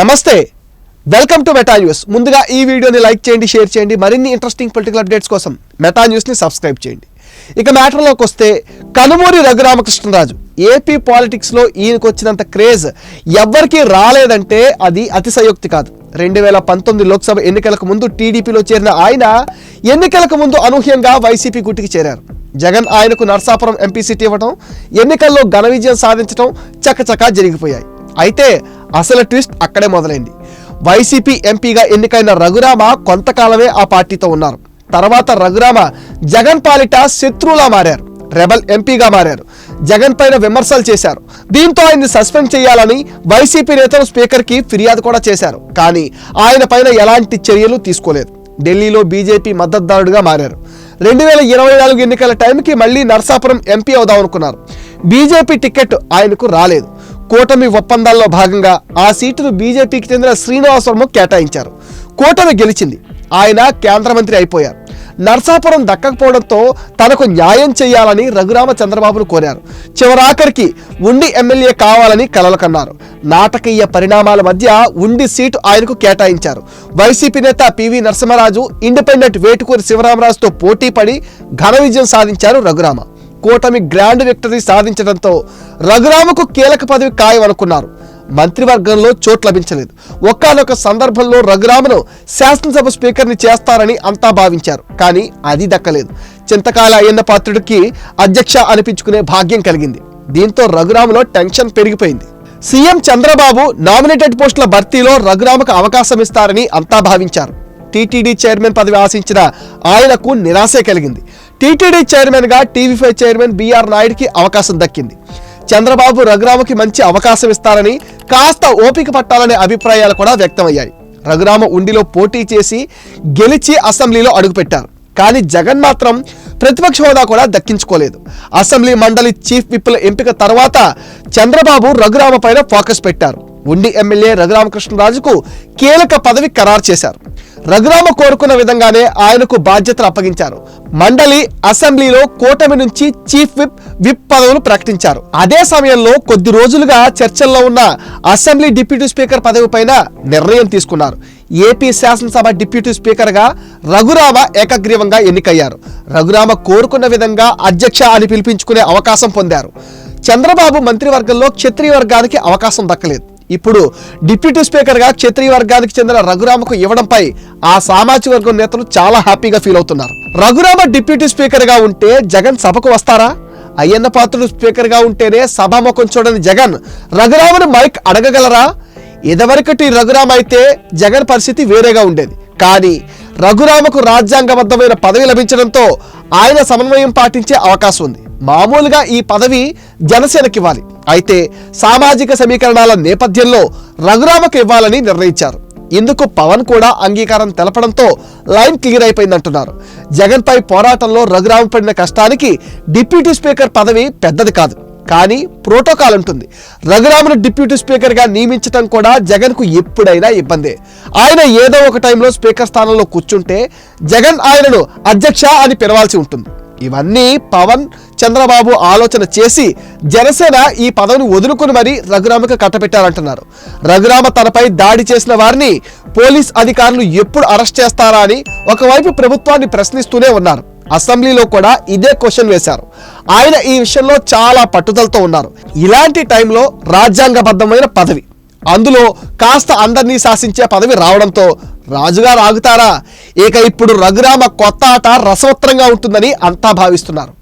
నమస్తే. Welcome to meta news ముందుగా ఈ వీడియోని లైక్ చేయండి షేర్ చేయండి. మరిన్ని ఇంట్రెస్టింగ్ పొలిటికల్ అప్డేట్స్ కోసం మెటా న్యూస్ని సబ్స్క్రైబ్ చేయండి. ఇక మ్యాటర్లోకి వస్తే కనుమూరి రఘురామకృష్ణరాజు ఏపీ పాలిటిక్స్లో ఈయనకు వచ్చినంత క్రేజ్ ఎవ్వరికీ రాలేదంటే అది అతిశయోక్తి కాదు. రెండు వేల పంతొమ్మిది లోక్సభ ఎన్నికలకు ముందు టీడీపీలో చేరిన ఆయన ఎన్నికలకు ముందు అనూహ్యంగా వైసీపీ గుట్టికి చేరారు. జగన్ ఆయనకు నర్సాపురం ఎంపీ సీట్ ఇవ్వడం ఎన్నికల్లో ఘన విజయం సాధించడం చకచకా జరిగిపోయాయి. అయితే అసలు ట్విస్ట్ అక్కడే మొదలైంది. వైసీపీ ఎంపీగా ఎన్నికైన రఘురామ కొంతకాలమే ఆ పార్టీతో ఉన్నారు. తర్వాత రఘురామ జగన్ పాలిట శత్రువులా మారారు. రెబల్ ఎంపీగా మారారు. జగన్ పైన విమర్శలు చేశారు. దీంతో ఆయన్ని సస్పెండ్ చేయాలని వైసీపీ నేతలు స్పీకర్కి ఫిర్యాదు కూడా చేశారు. కానీ ఆయన పైన ఎలాంటి చర్యలు తీసుకోలేదు. ఢిల్లీలో బీజేపీ మద్దతుదారుడిగా మారారు. రెండు వేల ఇరవై నాలుగు ఎన్నికల టైంకి మళ్ళీ నర్సాపురం ఎంపీ అవుదాం అనుకున్నారు బీజేపీ టికెట్ ఆయనకు రాలేదు. కూటమి ఒప్పందాల్లో భాగంగా ఆ సీటును బీజేపీకి చెందిన శ్రీనివాస్ వర్మ కేటాయించారు. కూటమి గెలిచింది. ఆయన కేంద్ర మంత్రి అయిపోయారు. నర్సాపురం దక్కకపోవడంతో తనకు న్యాయం చేయాలని రఘురామ చంద్రబాబును కోరారు. చివరాఖరికి ఉండి ఎమ్మెల్యే కావాలని కలలు కన్నారు. నాటకీయ పరిణామాల మధ్య ఉండి సీటు ఆయనకు కేటాయించారు. వైసీపీ నేత పివి నరసింహరాజు ఇండిపెండెంట్ వేటుకూరి శివరామరాజుతో పోటీ పడి ఘన విజయం సాధించారు రఘురామ. కూటమి గ్రాండ్ విక్టరీ సాధించడంతో రఘురామకు కీలక పదవి ఖాయమనుకున్నారు. మంత్రివర్గంలో చోటు లభించలేదు. ఒక్కనొక సందర్భంలో రఘురామను శాసనసభ స్పీకర్ని చేస్తారని అంతా భావించారు. కానీ అది దక్కలేదు. చింతకాల అయ్యన్న పాత్రుడికి అధ్యక్ష అనిపించుకునే భాగ్యం కలిగింది. దీంతో రఘురామలో టెన్షన్ పెరిగిపోయింది. సీఎం చంద్రబాబు నామినేటెడ్ పోస్టుల భర్తీలో రఘురామకు అవకాశం ఇస్తారని అంతా భావించారు. టీటీడీ చైర్మన్ పదవి ఆశించిన ఆయనకు నిరాశే కలిగింది. టీటీడీ చైర్మన్గా టీవీ ఫైవ్ చైర్మన్ బీఆర్ నాయుడికి అవకాశం దక్కింది. చంద్రబాబు రఘురామకి మంచి అవకాశం ఇస్తారని కాస్త ఓపిక పట్టాలనే అభిప్రాయాలు కూడా వ్యక్తమయ్యాయి. రఘురామ ఉండిలో పోటీ చేసి గెలిచి అసెంబ్లీలో అడుగుపెట్టారు. కానీ జగన్ మాత్రం ప్రతిపక్ష హోదా కూడా దక్కించుకోలేదు. అసెంబ్లీ మండలి చీఫ్ విప్పుల ఎంపిక తర్వాత చంద్రబాబు రఘురామ పైన ఫోకస్ పెట్టారు. ఉండి ఎమ్మెల్యే రఘురామకృష్ణరాజుకు కీలక పదవి ఖరారు చేశారు. రఘురామ కోరుకున్న విధంగానే ఆయనకు బాధ్యతలు అప్పగించారు. మండలి అసెంబ్లీలో కూటమి నుంచి చీఫ్ విప్ విప్ పదవులు ప్రకటించారు. అదే సమయంలో కొద్ది రోజులుగా చర్చల్లో ఉన్న అసెంబ్లీ డిప్యూటీ స్పీకర్ పదవి పైన నిర్ణయం తీసుకున్నారు. ఏపీ శాసనసభ డిప్యూటీ స్పీకర్గా రఘురామ ఏకగ్రీవంగా ఎన్నికయ్యారు. రఘురామ కోరుకున్న విధంగా అధ్యక్ష అని పిలిపించుకునే అవకాశం పొందారు. చంద్రబాబు మంత్రివర్గంలో క్షత్రియ వర్గానికి అవకాశం దక్కలేదు. ఇప్పుడు డిప్యూటీ స్పీకర్గా క్షత్రియ వర్గానికి చెందిన రఘురామకు ఇవ్వడంపై ఆ సామాజిక వర్గం నేతలు చాలా హ్యాపీగా ఫీల్ అవుతున్నారు. రఘురామ డిప్యూటీ స్పీకర్గా ఉంటే జగన్ సభకు వస్తారా? అయ్యన్న పాత్రుడు స్పీకర్గా ఉంటేనే సభాముఖం చూడని జగన్ రఘురామను మైక్ అడగగలరా? ఇదివరకటి రఘురామ అయితే జగన్ పరిస్థితి వేరేగా ఉండేది. కానీ రఘురామకు రాజ్యాంగబద్ధమైన పదవి లభించడంతో ఆయన సమన్వయం పాటించే అవకాశం ఉంది. మామూలుగా ఈ పదవి జనసేనకి ఇవ్వాలి. అయితే సామాజిక సమీకరణాల నేపథ్యంలో రఘురామకు ఇవ్వాలని నిర్ణయించారు. ఇందుకు పవన్ కూడా అంగీకారం తెలపడంతో లైన్ క్లియర్ అయిపోయిందంటున్నారు. జగన్పై పోరాటంలో రఘురామ పడిన కష్టానికి డిప్యూటీ స్పీకర్ పదవి పెద్దది కాదు. కానీ ప్రోటోకాల్ ఉంటుంది రఘురామను డిప్యూటీ స్పీకర్గా నియమించడం కూడా జగన్కు ఎప్పుడైనా ఇబ్బందే. ఆయన ఏదో ఒక టైంలో స్పీకర్ స్థానంలో కూర్చుంటే జగన్ ఆయనను అధ్యక్ష అని పిలవాల్సి ఉంటుంది. ఇవన్నీ పవన్ చంద్రబాబు ఆలోచన చేసి జనసేన ఈ పదవిని వదులుకుని మరీ రఘురామకు కట్టబెట్టారంటున్నారు. రఘురామ తనపై దాడి చేసిన వారిని పోలీస్ అధికారులు ఎప్పుడు అరెస్ట్ చేస్తారా అని ఒకవైపు ప్రభుత్వాన్ని ప్రశ్నిస్తూనే ఉన్నారు. అసెంబ్లీలో కూడా ఇదే క్వశ్చన్ వేశారు. ఆయన ఈ విషయంలో చాలా పట్టుదలతో ఉన్నారు. ఇలాంటి టైంలో రాజ్యాంగబద్ధమైన పదవి. అందులో కాస్త అందరినీ శాసించే పదవి రావడంతో రాజుగారు ఆగుతారా? ఇక ఇప్పుడు రఘురామ కొత్త ఆట రసవత్రంగా ఉంటుందని అంతా భావిస్తున్నారు.